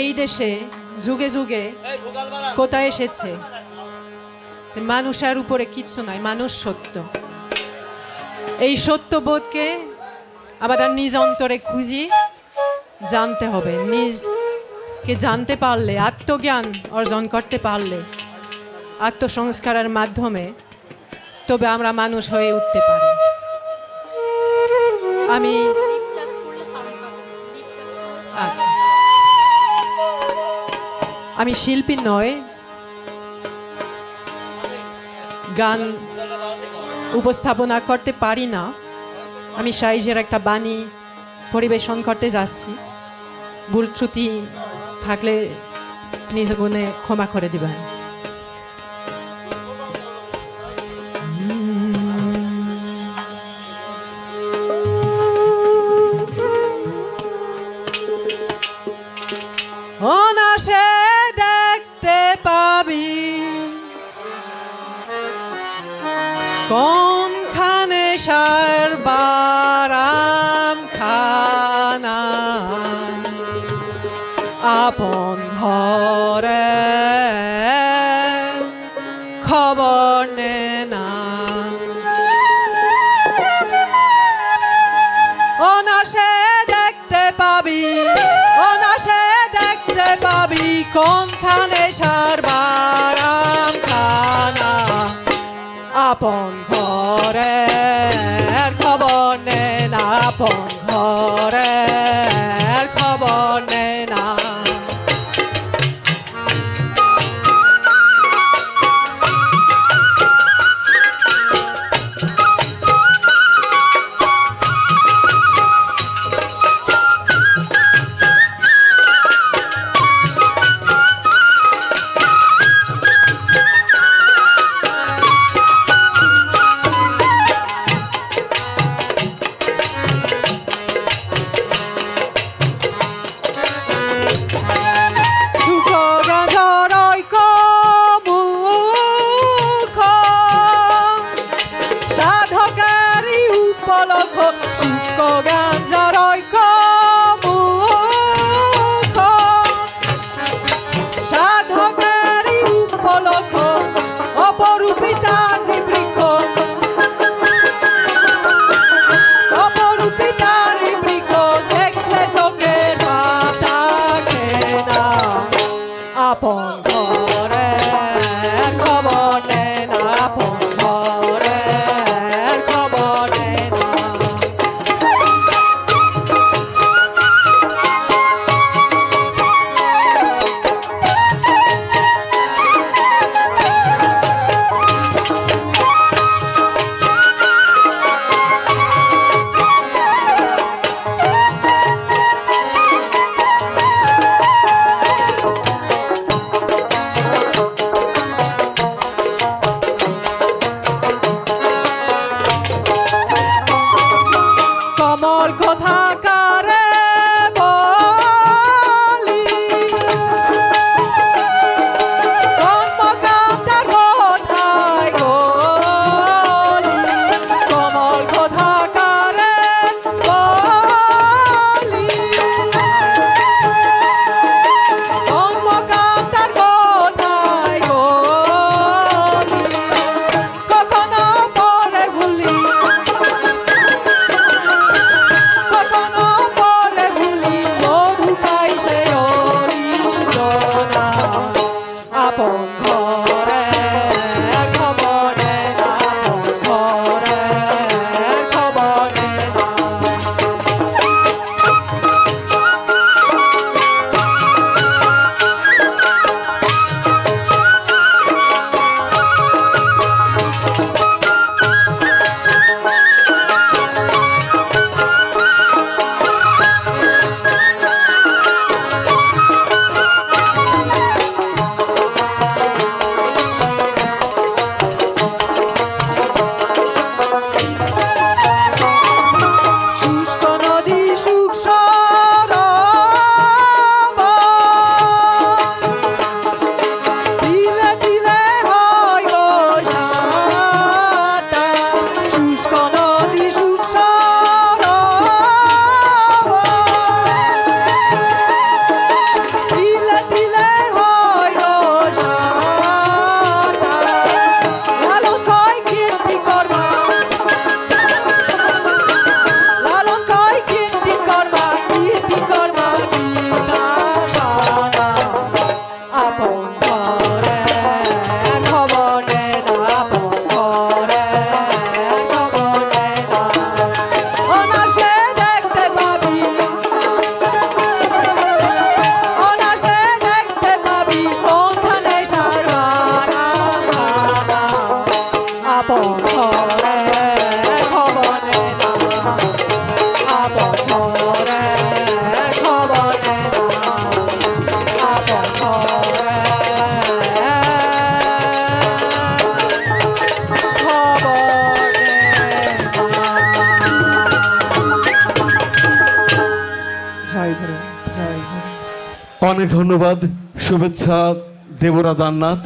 এই দেশে যুগে যুগে কোথায় এসেছে? মানুষের উপরে কিচ্ছু নাই, মানুষ সত্য। এই সত্যবোধকে আমাদের নিজ অন্তরে খুঁজি জানতে হবে। নিজকে জানতে পারলে, আত্মজ্ঞান অর্জন করতে পারলে আত্মসংস্কারের মাধ্যমে তবে আমরা মানুষ হয়ে উঠতে পারি। আমি আমি শিল্পী নয় গান উপস্থাপনা করতে পারি না। আমি সাইজের একটা বাণী পরিবেশন করতে যাচ্ছি। ভুল ত্রুটি থাকলে নিজ গুণে ক্ষমা করে দিবেন। কোনখানে সার বারাম খানা। আপন ঘরে খবর নে না। অনাসে দেখতে পাবি অনাসে দেখতে পাবি কোনখানে সারবারাম আপন ঘরে খবর নেন আপন কথা অনেক ধন্যবাদ শুভেচ্ছা দেবরা দান্নাথ